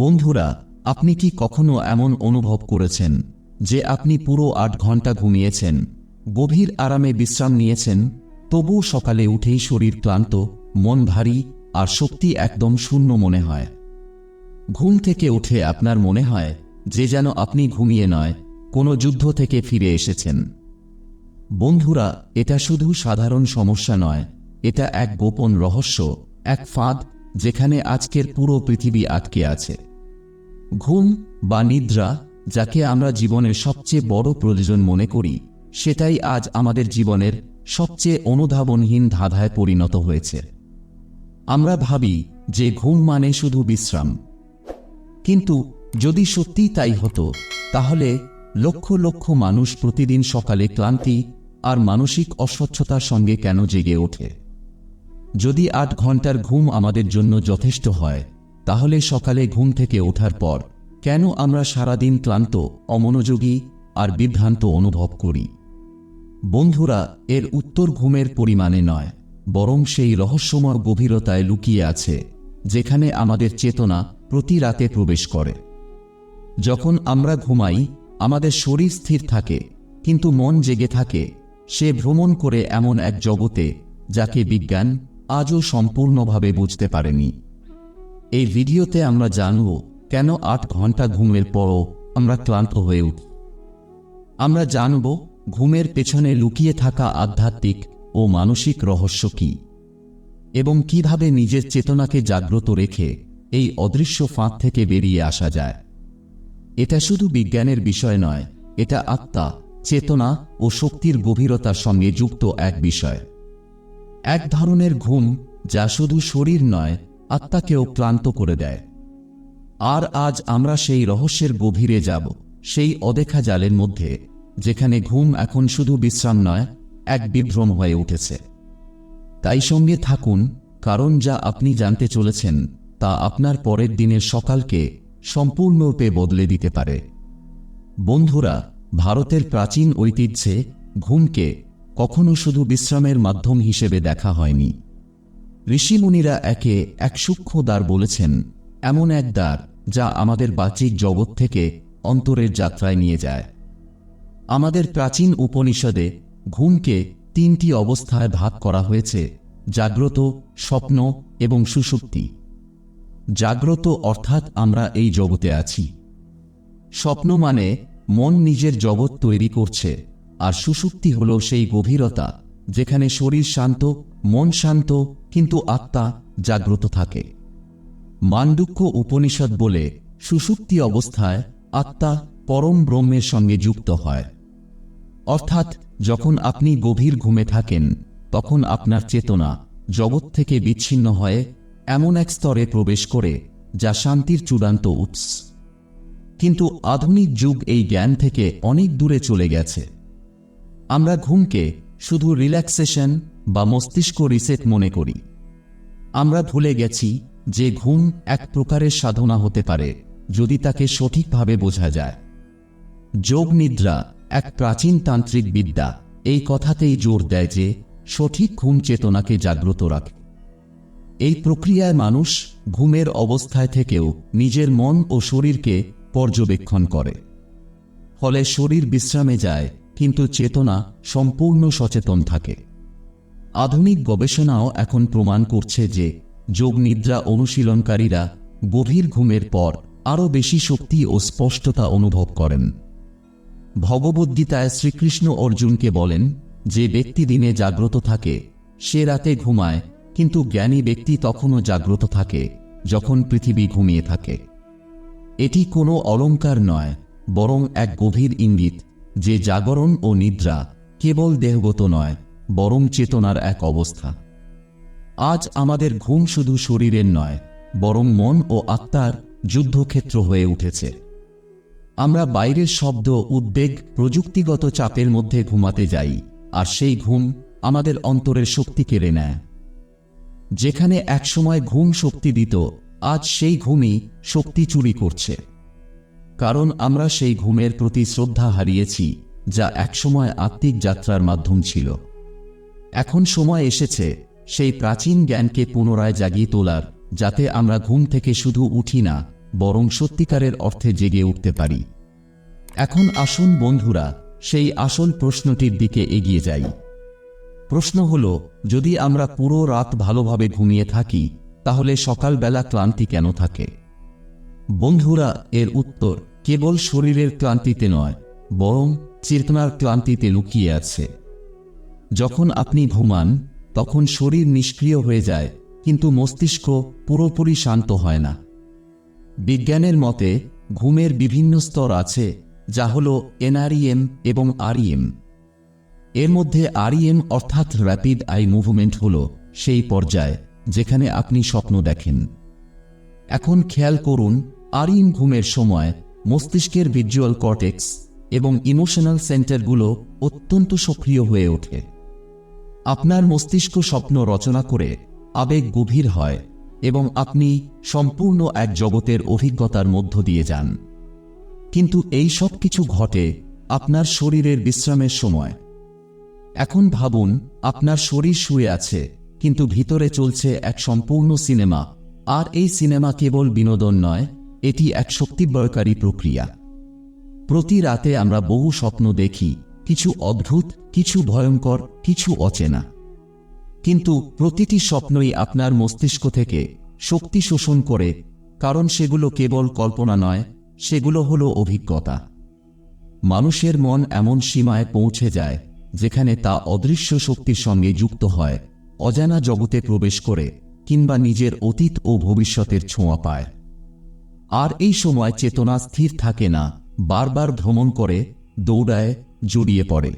বন্ধুরা, আপনি কি কখনো এমন অনুভব করেছেন যে আপনি পুরো আট ঘণ্টা ঘুমিয়েছেন, গভীর আরামে বিশ্রাম নিয়েছেন তবু সকালে উঠেই শরীর ক্লান্ত, মন ভারী আর শক্তি একদম শূন্য মনে হয়? ঘুম থেকে উঠে আপনার মনে হয় যে যেন আপনি ঘুমিয়ে নয়, কোনো যুদ্ধ থেকে ফিরে এসেছেন? বন্ধুরা, এটা শুধু সাধারণ সমস্যা নয়, এটা এক গোপন রহস্য, এক ফাঁদ যেখানে আজকের পুরো পৃথিবী আটকে আছে। ঘুম বা নিদ্রা, যাকে আমরা জীবনের সবচেয়ে বড় প্রয়োজন মনে করি, সেটাই আজ আমাদের জীবনের সবচেয়ে অনুধাবনহীন ধাঁধায় পরিণত হয়েছে। আমরা ভাবি যে ঘুম মানে শুধু বিশ্রাম। কিন্তু যদি সত্যিই তাই হতো, তাহলে লক্ষ লক্ষ মানুষ প্রতিদিন সকালে ক্লান্তি আর মানসিক অস্বচ্ছতার সঙ্গে কেন জেগে ওঠে? যদি আট ঘণ্টার ঘুম আমাদের জন্য যথেষ্ট হয়, তাহলে সকালে ঘুম থেকে ওঠার পর কেন আমরা সারাদিন ক্লান্ত, অমনোযোগী আর বিভ্রান্ত অনুভব করি? বন্ধুরা, এর উত্তর ঘুমের পরিমাণে নয়, বরং সেই রহস্যময় গভীরতায় লুকিয়ে আছে, যেখানে আমাদের চেতনা প্রতি রাতে প্রবেশ করে। যখন আমরা ঘুমাই, আমাদের শরীর স্থির থাকে, কিন্তু মন জেগে থাকে, সে ভ্রমণ করে এমন এক জগতে, যাকে বিজ্ঞান আজও সম্পূর্ণভাবে বুঝতে পারেনি। এই ভিডিওতে আমরা জানব কেন আট ঘণ্টা ঘুমের পরও আমরা ক্লান্ত হয়ে উঠি। আমরা জানব ঘুমের পেছনে লুকিয়ে থাকা আধ্যাত্মিক ও মানসিক রহস্য কী এবং কীভাবে নিজের চেতনাকে জাগ্রত রেখে এই অদৃশ্য ফাঁদ থেকে বেরিয়ে আসা যায়। এটা শুধু বিজ্ঞানের বিষয় নয়, এটা আত্মা, চেতনা ও শক্তির গভীরতার সঙ্গে যুক্ত এক বিষয়। এক ধরনের ঘুম যা শুধু শরীর নয়, আত্মাকেও ক্লান্ত করে দেয়। আর আজ আমরা সেই রহস্যের গভীরে যাব, সেই অদেখা জালের মধ্যে, যেখানে ঘুম এখন শুধু বিশ্রাম নয়, এক বিভ্রম হয়ে উঠেছে। তাই সঙ্গে থাকুন, কারণ যা আপনি জানতে চলেছেন, তা আপনার পরের দিনের সকালকে সম্পূর্ণরূপে বদলে দিতে পারে। বন্ধুরা, ভারতের প্রাচীন ঐতিহ্যে ঘুমকে কখনো শুধু বিশ্রামের মাধ্যম হিসেবে দেখা হয়নি। ঋষিমুনিরা একে এক সূক্ষ্ম দ্বার বলেছেন, এমন এক দ্বার যা আমাদের বাচিক জগৎ থেকে অন্তরের যাত্রায় নিয়ে যায়। আমাদের প্রাচীন উপনিষদে ঘুমকে তিনটি অবস্থায় ভাগ করা হয়েছে, জাগ্রত, স্বপ্ন এবং সুষুপ্তি জাগ্রত অর্থাৎ আমরা এই জগতে আছি। স্বপ্ন মানে মন নিজের জগৎ তৈরি করছে। আর সুষুপ্তি হল সেই গভীরতা, যেখানে শরীর শান্ত, মন শান্ত, কিন্তু আত্মা জাগ্রত থাকে। মান্ডুক্য উপনিষদ বলে সুষুপ্তি অবস্থায় আত্মা পরম ব্রহ্মের সঙ্গে যুক্ত হয়। অর্থাৎ যখন আপনি গভীর ঘুমে থাকেন, তখন আপনার চেতনা জগৎ থেকে বিচ্ছিন্ন হয়ে এমন এক স্তরে প্রবেশ করে, যা শান্তির চূড়ান্ত উৎস। কিন্তু আধুনিক যুগ এই জ্ঞান থেকে অনেক দূরে চলে গেছে। আমরা ঘুমকে শুধু রিল্যাক্সেশন বা মস্তিষ্ক রিসেট মনে করি। আমরা ভুলে গেছি যে ঘুম এক প্রকারের সাধনা হতে পারে, যদি তাকে সঠিকভাবে বোঝা যায়। যোগ নিদ্রা এক প্রাচীন তান্ত্রিক বিদ্যা। এই কথাতেই জোর দেয় যে সঠিক ঘুম চেতনাকে জাগ্রত রাখে। এই প্রক্রিয়ায় মানুষ ঘুমের অবস্থায় থেকেও নিজের মন ও শরীরকে পর্যবেক্ষণ করে। ফলে শরীর বিশ্রামে যায় কিন্তু চেতনা সম্পূর্ণ সচেতন থাকে। আধুনিক গবেষণাও এখন প্রমাণ করছে যে যোগ নিদ্রা অনুশীলনকারীরা গভীর ঘুমের পর আরও বেশি শক্তি ও স্পষ্টতা অনুভব করেন। ভগবদ্গীতায় শ্রীকৃষ্ণ অর্জুনকে বলেন যে ব্যক্তি দিনে জাগ্রত থাকে, সে রাতে ঘুমায়, কিন্তু জ্ঞানী ব্যক্তি তখনও জাগ্রত থাকে, যখন পৃথিবী ঘুমিয়ে থাকে। এটি কোনো অলঙ্কার নয়, বরং এক গভীর ইঙ্গিত। যে জাগরণ ও নিদ্রা কেবল দেহগত নয়, বরং চেতনার এক অবস্থা। আজ আমাদের ঘুম শুধু শরীরের নয়, বরং মন ও আত্মার যুদ্ধক্ষেত্র হয়ে উঠেছে। আমরা বাইরের শব্দ, উদ্বেগ, প্রযুক্তিগত চাপের মধ্যে ঘুমাতে যাই, আর সেই ঘুম আমাদের অন্তরের শক্তি কেড়ে নেয়। যেখানে একসময় ঘুম শক্তি দিত, আজ সেই ঘুমই শক্তি চুরি করছে। কারণ আমরা সেই ঘুমের প্রতি শ্রদ্ধা হারিয়েছি, যা একসময় আত্মিক যাত্রার মাধ্যম ছিল। এখন সময় এসেছে, সেই প্রাচীন জ্ঞানকে পুনরায় জাগিয়ে তোলার, যাতে আমরা ঘুম থেকে শুধু উঠি না, বরং সত্যিকারের অর্থে জেগে উঠতে পারি। এখন আসুন বন্ধুরা, সেই আসল প্রশ্নটির দিকে এগিয়ে যাই। প্রশ্ন হল, যদি আমরা পুরো রাত ভালোভাবে ঘুমিয়ে থাকি, তাহলে সকালবেলা ক্লান্তি কেন থাকে? বন্ধুরা, এর উত্তর কেবল শরীরের ক্লান্তিতে নয়, বরং চেতনার ক্লান্তিতে লুকিয়ে আছে। যখন আপনি ঘুমান, তখন শরীর নিষ্ক্রিয় হয়ে যায়, কিন্তু মস্তিষ্ক পুরোপুরি শান্ত হয় না। বিজ্ঞানের মতে, ঘুমের বিভিন্ন স্তর আছে, যা হল এনআরইএম এবং আরইএম। এর মধ্যে আরইএম অর্থাৎ র্যাপিড আই মুভমেন্ট হল সেই পর্যায়, যেখানে আপনি স্বপ্ন দেখেন। এখন খেয়াল করুন, আরইএম ঘুমের সময় মস্তিষ্কের ভিজুয়াল কর্টেক্স এবং ইমোশনাল সেন্টারগুলো অত্যন্ত সক্রিয় হয়ে ওঠে। আপনার মস্তিষ্ক স্বপ্ন রচনা করে আবেগ গভীর হয় এবং আপনি সম্পূর্ণ এক জগতের অভিজ্ঞতার মধ্য দিয়ে যান। কিন্তু এই সব কিছু ঘটে আপনার শরীরের বিশ্রামের সময়। এখন ভাবুন, আপনার শরীর শুয়ে আছে, কিন্তু ভিতরে চলছে এক সম্পূর্ণ সিনেমা। আর এই সিনেমা কেবল বিনোদন নয় এটি এক শক্তিবয়কারী প্রক্রিয়া। প্রতি রাতে আমরা বহু স্বপ্ন দেখি, কিছু অদ্ভুত, কিছু ভয়ঙ্কর, কিছু অচেনা। কিন্তু প্রতিটি স্বপ্নই আপনার মস্তিষ্ক থেকে শক্তি শোষণ করে, কারণ সেগুলো কেবল কল্পনা নয়, সেগুলো হলো অভিজ্ঞতা। মানুষের মন এমন সীমায় পৌঁছে যায়, যেখানে তা অদৃশ্য শক্তির সঙ্গে যুক্ত হয়, অজানা জগতে প্রবেশ করে, কিংবা নিজের অতীত ও ভবিষ্যতের ছোঁয়া পায়। আর এই সময় চেতনা স্থির থাকে না, বারবার ভ্রমণ করে, দৌড়ায়, জড়িয়ে পড়ে।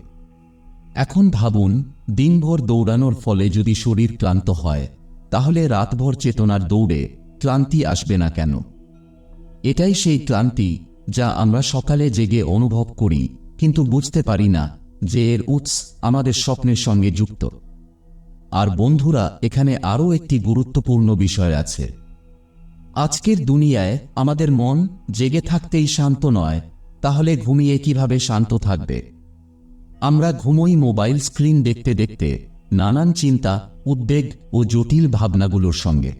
এখন ভাবুন, দিনভর দৌড়ানোর ফলে যদি শরীর ক্লান্ত হয়, তাহলে রাতভর চেতনার দৌড়ে ক্লান্তি আসবে না কেন? এটাই সেই ক্লান্তি যা আমরা সকালে জেগে অনুভব করি, কিন্তু বুঝতে পারি না যে এর উৎস আমাদের স্বপ্নের সঙ্গে যুক্ত। আর বন্ধুরা, এখানে আরও একটি গুরুত্বপূর্ণ বিষয় আছে। আজকের দুনিয়ায় আমাদের মন জেগে থাকতেই শান্ত নয়, তাহলে ঘুমিয়ে কীভাবে শান্ত থাকবে? আমরা ঘুমোই মোবাইল স্ক্রিন দেখতে দেখতে নানান চিন্তা, উদ্বেগ ও জটিল ভাবনাগুলোর সঙ্গে।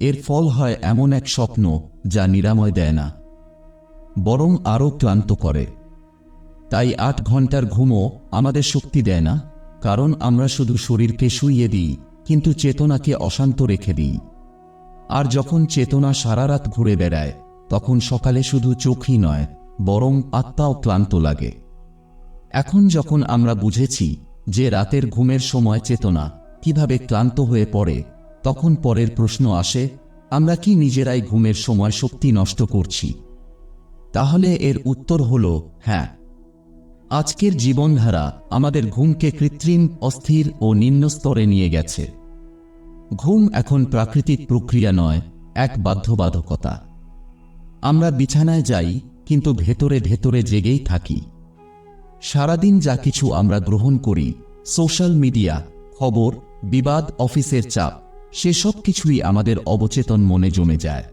এর ফল হয় এমন এক স্বপ্ন যা নিরাময় দেয় না, বরং আরও ক্লান্ত করে। তাই আট ঘণ্টার ঘুমও আমাদের শক্তি দেয় না, কারণ আমরা শুধু শরীরকে শুইয়ে দিই, কিন্তু চেতনাকে অশান্ত রেখে দিই। আর যখন চেতনা সারা রাত ঘুরে বেড়ায়, তখন সকালে শুধু চোখই নয়, বরং আত্মাও ক্লান্ত লাগে। এখন যখন আমরা বুঝেছি যে রাতের ঘুমের সময় চেতনা কীভাবে ক্লান্ত হয়ে পড়ে, তখন পরের প্রশ্ন আসে, আমরা কি নিজেরাই ঘুমের সময় শক্তি নষ্ট করছি? তাহলে এর উত্তর হল হ্যাঁ। আজকের জীবনধারা আমাদের ঘুমকে কৃত্রিম, অস্থির ও নিম্ন স্তরে নিয়ে গেছে। ঘুম এখন প্রাকৃতিক প্রক্রিয়া নয়, এক বাধ্যবাধকতা। আমরা বিছানায় যাই, কিন্তু ভেতরে ভেতরে জেগেই থাকি। সারাদিন যা কিছু আমরা গ্রহণ করি, সোশ্যাল মিডিয়া, খবর, বিবাদ, অফিসের চাপ সেসব কিছুই আমাদের অবচেতন মনে জমে যায়।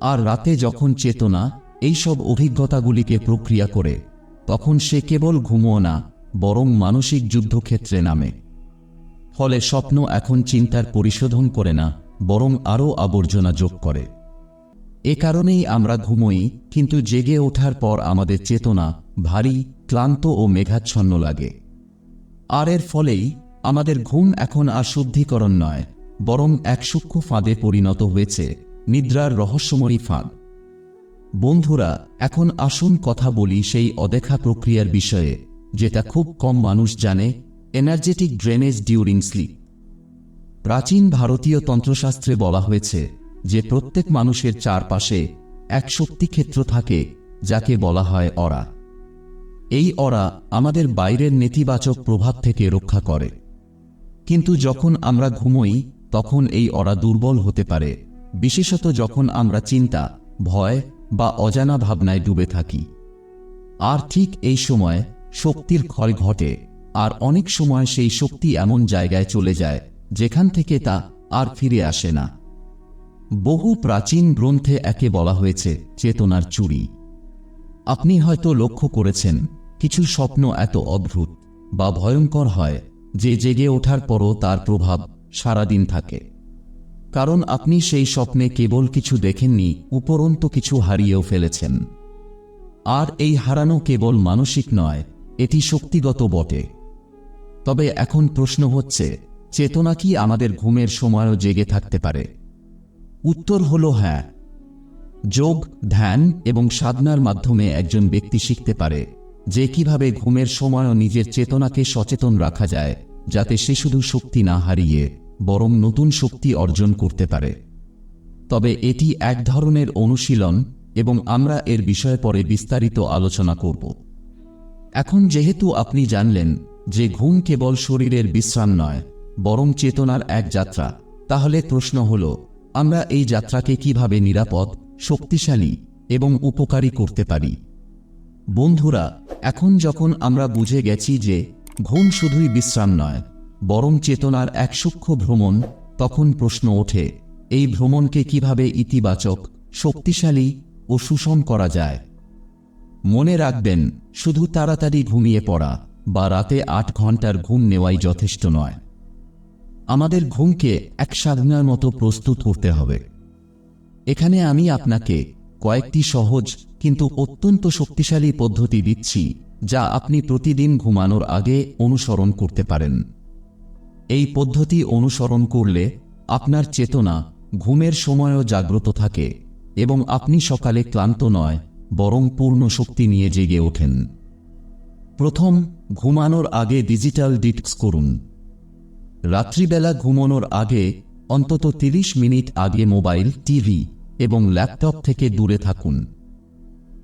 আর রাতে যখন চেতনা এইসব অভিজ্ঞতাগুলিকে প্রক্রিয়া করে, তখন সে কেবল ঘুমো না, বরং মানসিক যুদ্ধক্ষেত্রে নামে। ফলে স্বপ্ন এখন চিন্তার পরিশোধন করে না, বরং আরও আবর্জনা যোগ করে। এ কারণেই আমরা ঘুমোই, কিন্তু জেগে ওঠার পর আমাদের চেতনা ভারী, ক্লান্ত ও মেঘাচ্ছন্ন লাগে। আর এর ফলেই আমাদের ঘুম এখন আর শুদ্ধিকরণ নয়, বরং এক সূক্ষ্ম ফাঁদে পরিণত হয়েছে, নিদ্রার রহস্যময়ী ফাঁদ। বন্ধুরা, এখন আসুন কথা বলি সেই অদেখা প্রক্রিয়ার বিষয়ে, যেটা খুব কম মানুষ জানে এনার্জেটিক ড্রেনেজ ডিউরিং স্লিপ প্রাচীন ভারতীয় তন্ত্রশাস্ত্রে বলা হয়েছে যে প্রত্যেক মানুষের চারপাশে এক শক্তিক্ষেত্র থাকে, যাকে বলা হয় অরা। এই অরা আমাদের বাইরের নেতিবাচক প্রভাব থেকে রক্ষা করে। কিন্তু যখন আমরা ঘুমোই, তখন এই অরা দুর্বল হতে পারে, বিশেষত যখন আমরা চিন্তা, ভয় বা অজানা ভাবনায় ডুবে থাকি। আর ঠিক এই সময় শক্তির ক্ষয় ঘটে। আর অনেক সময় সেই শক্তি এমন জায়গায় চলে যায়, যেখান থেকে তা আর ফিরে আসে না। বহু প্রাচীন গ্রন্থে একে বলা হয়েছে চেতনার চুরি। আপনি হয়তো লক্ষ্য করেছেন, কিছু স্বপ্ন এত অদ্ভুত বা ভয়ঙ্কর হয় যে জেগে ওঠার পরও তার প্রভাব সারাদিন থাকে। কারণ আপনি সেই স্বপ্নে কেবল কিছু দেখেননি, উপরন্ত কিছু হারিয়েও ফেলেছেন। আর এই হারানো কেবল মানসিক নয়, এটি শক্তিগত বটে। তবে এখন প্রশ্ন হচ্ছে, চেতনা কি আমাদের ঘুমের সময়ও জেগে থাকতে পারে? উত্তর হল হ্যাঁ। যোগ, ধ্যান এবং সাধনার মাধ্যমে একজন ব্যক্তি শিখতে পারে যে কীভাবে ঘুমের সময়ও নিজের চেতনাকে সচেতন রাখা যায়, যাতে সে শুধু শক্তি না হারিয়ে বরং নতুন শক্তি অর্জন করতে পারে। তবে এটি এক ধরনের অনুশীলন এবং আমরা এর বিষয়ে পরে বিস্তারিত আলোচনা করব। এখন যেহেতু আপনি জানলেন যে ঘুম কেবল শরীরের বিশ্রাম নয়, বরং চেতনার এক যাত্রা। তাহলে প্রশ্ন হল, আমরা এই যাত্রাকে কীভাবে নিরাপদ, শক্তিশালী এবং উপকারী করতে পারি? বন্ধুরা, এখন যখন আমরা বুঝে গেছি যে ঘুম শুধুই বিশ্রাম নয়, বরং চেতনার এক সূক্ষ্ম ভ্রমণ, তখন প্রশ্ন ওঠে, এই ভ্রমণকে কীভাবে ইতিবাচক, শক্তিশালী ও সুষম করা যায়? মনে রাখবেন, শুধু তাড়াতাড়ি ঘুমিয়ে পড়া। বা রাতে আট ঘণ্টার ঘুম নেওয়াই যথেষ্ট নয়। আমাদের ঘুমকে এক সাধনার মতো প্রস্তুত করতে হবে। এখানে আমি আপনাকে কয়েকটি সহজ কিন্তু অত্যন্ত শক্তিশালী পদ্ধতি দিচ্ছি, যা আপনি প্রতিদিন ঘুমানোর আগে অনুসরণ করতে পারেন। এই পদ্ধতি অনুসরণ করলে আপনার চেতনা ঘুমের সময়ও জাগ্রত থাকে এবং আপনি সকালে ক্লান্ত নয়, বরং পূর্ণ শক্তি নিয়ে জেগে ওঠেন। প্রথম ঘুমানোর আগে ডিজিটাল ডিটক্স করুন। রাত্রিবেলা ঘুমানোর আগে অন্তত 30 মিনিট আগে মোবাইল, টিভি এবং ল্যাপটপ থেকে দূরে থাকুন।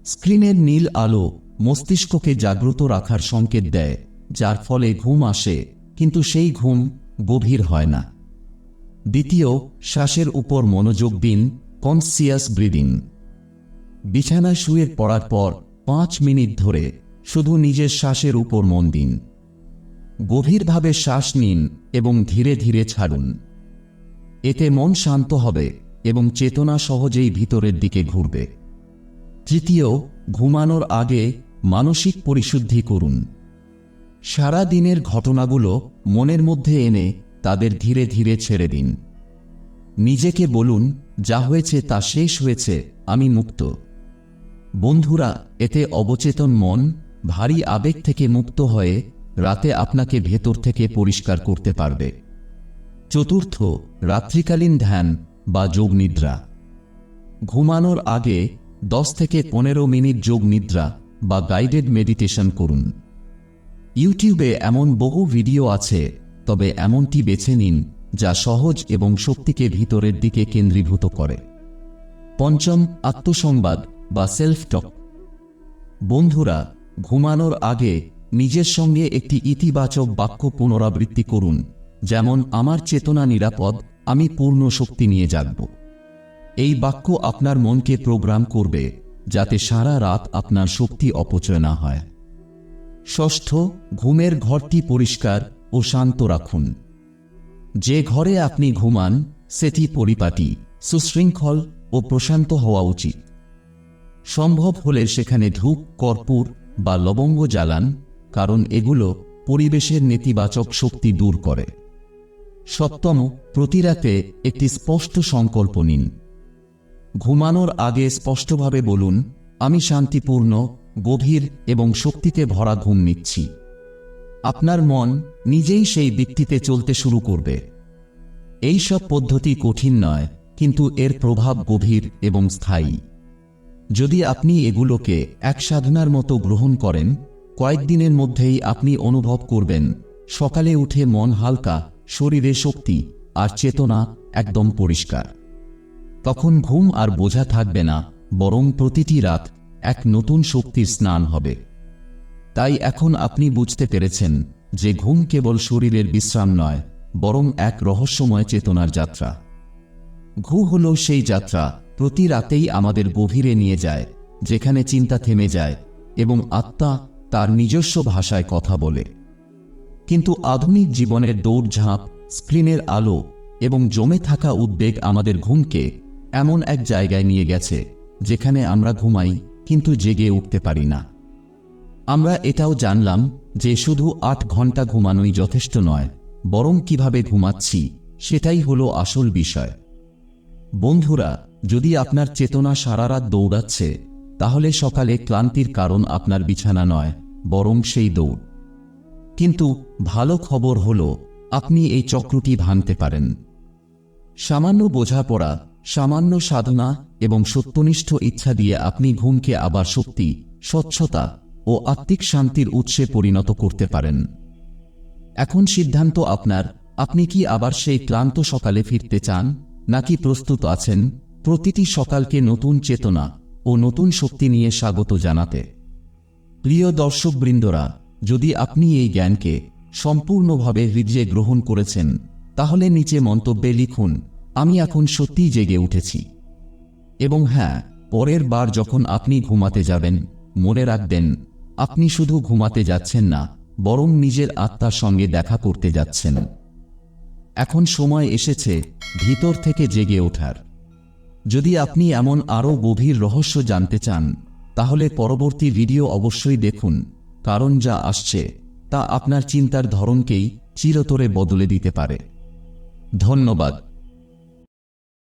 স্ক্রিনের নীল আলো মস্তিষ্ককে জাগ্রত রাখার সংকেত দেয়, যার ফলে ঘুম আসে, কিন্তু সেই ঘুম গভীর হয় না। দ্বিতীয়, শ্বাসের উপর মনোযোগ দিন কনসিয়াস ব্রিদিং বিছানায় শুয়ে পড়ার পর পাঁচ মিনিট ধরে শুধু নিজের শ্বাসের উপর মন দিন। গভীরভাবে শ্বাস নিন এবং ধীরে ধীরে ছাড়ুন। এতে মন শান্ত হবে এবং চেতনা সহজেই ভিতরের দিকে ঘুরবে। তৃতীয়, ঘুমানোর আগে মানসিক পরিশুদ্ধি করুন। সারা দিনের ঘটনাগুলো মনের মধ্যে এনে তাদের ধীরে ধীরে ছেড়ে দিন। নিজেকে বলুন, যা হয়েছে তা শেষ হয়েছে, আমি মুক্ত। বন্ধুরা, এতে অবচেতন মন ভারী আবেগ থেকে মুক্ত হয়ে রাতে আপনাকে ভেতর থেকে পরিষ্কার করতে পারবে। চতুর্থ, রাত্রিকালীন ধ্যান বা যোগ নিদ্রা। ঘুমানোর আগে দশ থেকে পনেরো মিনিট যোগ নিদ্রা বা গাইডেড মেডিটেশন করুন। ইউটিউবে এমন বহু ভিডিও আছে, তবে এমনটি বেছে নিন যা সহজ এবং শক্তিকে ভিতরের দিকে কেন্দ্রীভূত করে। পঞ্চম, আত্মসংবাদ বা সেলফ টক বন্ধুরা ঘুমানোর আগে নিজের সঙ্গে একটি ইতিবাচক বাক্য পুনরাবৃত্তি করুন, যেমন, আমার চেতনা নিরাপদ, আমি পূর্ণ শক্তি নিয়ে জাগব। এই বাক্য আপনার মনকে প্রোগ্রাম করবে, যাতে সারা রাত আপনার শক্তি অপচয় না হয়। ষষ্ঠ, ঘুমের ঘরটি পরিষ্কার ও শান্ত রাখুন। যে ঘরে আপনি ঘুমান, সেটি পরিপাটি, সুশৃঙ্খল ও প্রশান্ত হওয়া উচিত। সম্ভব হলে সেখানে ধূপ, কর্পূর বা লবঙ্গ জ্বালান, কারণ এগুলো পরিবেশের নেতিবাচক শক্তি দূর করে। সপ্তম প্রতিরাতে একটি স্পষ্ট সংকল্প নিন। ঘুমানোর আগে স্পষ্টভাবে বলুন, আমি শান্তিপূর্ণ, গভীর এবং শক্তিতে ভরা ঘুম নিচ্ছি। আপনার মন নিজেই সেই দিকটিতে চলতে শুরু করবে। এই সব পদ্ধতি কঠিন নয়, কিন্তু এর প্রভাব গভীর এবং স্থায়ী। যদি আপনি এগুলোকে এক সাধনার মতো গ্রহণ করেন, কয়েকদিনের মধ্যেই আপনি অনুভব করবেন, সকালে উঠে মন হালকা, শরীরে শক্তি আর চেতনা একদম পরিষ্কার। তখন ঘুম আর বোঝা থাকবে না, বরং প্রতিটি রাত এক নতুন শক্তির স্নান হবে। তাই এখন আপনি বুঝতে পেরেছেন যে ঘুম কেবল শরীরের বিশ্রাম নয়, বরং এক রহস্যময় চেতনার যাত্রা। ঘু হল সেই যাত্রা প্রতি রাতেই আমাদের গভীরে নিয়ে যায়, যেখানে চিন্তা থেমে যায় এবং আত্মা তার নিজস্ব ভাষায় কথা বলে। কিন্তু আধুনিক জীবনের দৌড়ঝাঁপ, স্ক্রিনের আলো এবং জমে থাকা উদ্বেগ আমাদের ঘুমকে এমন এক জায়গায় নিয়ে গেছে, যেখানে আমরা ঘুমাই কিন্তু জেগে উঠতে পারি না। আমরা এটাও জানলাম যে শুধু আট ঘণ্টা ঘুমানোই যথেষ্ট নয়, বরং কীভাবে ঘুমাচ্ছি সেটাই হলো আসল বিষয়। বন্ধুরা যদি আপনার চেতনা সারা রাত দৌড়াচ্ছে, তাহলে সকালে ক্লান্তির কারণ আপনার বিছানা নয়, বরং সেই দৌড়। কিন্তু ভালো খবর হল, আপনি এই চক্রটি ভাঙতে পারেন। সামান্য বোঝাপড়া, সামান্য সাধনা এবং সত্যনিষ্ঠ ইচ্ছা দিয়ে আপনি ঘুমকে আবার শক্তি, স্বচ্ছতা ও আত্মিক শান্তির উৎসে পরিণত করতে পারেন। এখন সিদ্ধান্ত আপনার, আপনি কি আবার সেই ক্লান্ত সকালে ফিরতে চান, নাকি প্রস্তুত আছেন? প্রতিটি সকালকে নতুন চেতনা ও নতুন শক্তি নিয়ে স্বাগত জানাতে। প্রিয় দর্শকবৃন্দরা, যদি আপনি এই জ্ঞানকে সম্পূর্ণভাবে হৃদয়ে গ্রহণ করেছেন, তাহলে নিচে মন্তব্যে লিখুন, আমি এখন সত্যিই জেগে উঠেছি। এবং হ্যাঁ পরের বার যখন আপনি ঘুমাতে যাবেন, মনে রাখবেন, আপনি শুধু ঘুমাতে যাচ্ছেন না, বরং নিজের আত্মার সঙ্গে দেখা করতে যাচ্ছেন। এখন সময় এসেছে ভিতর থেকে জেগে ওঠার। যদি আপনি এমন আরও গভীর রহস্য জানতে চান, তাহলে পরবর্তী ভিডিও অবশ্যই দেখুন, কারণ যা আসছে, তা আপনার চিন্তার ধরনকেই চিরতরে বদলে দিতে পারে। ধন্যবাদ।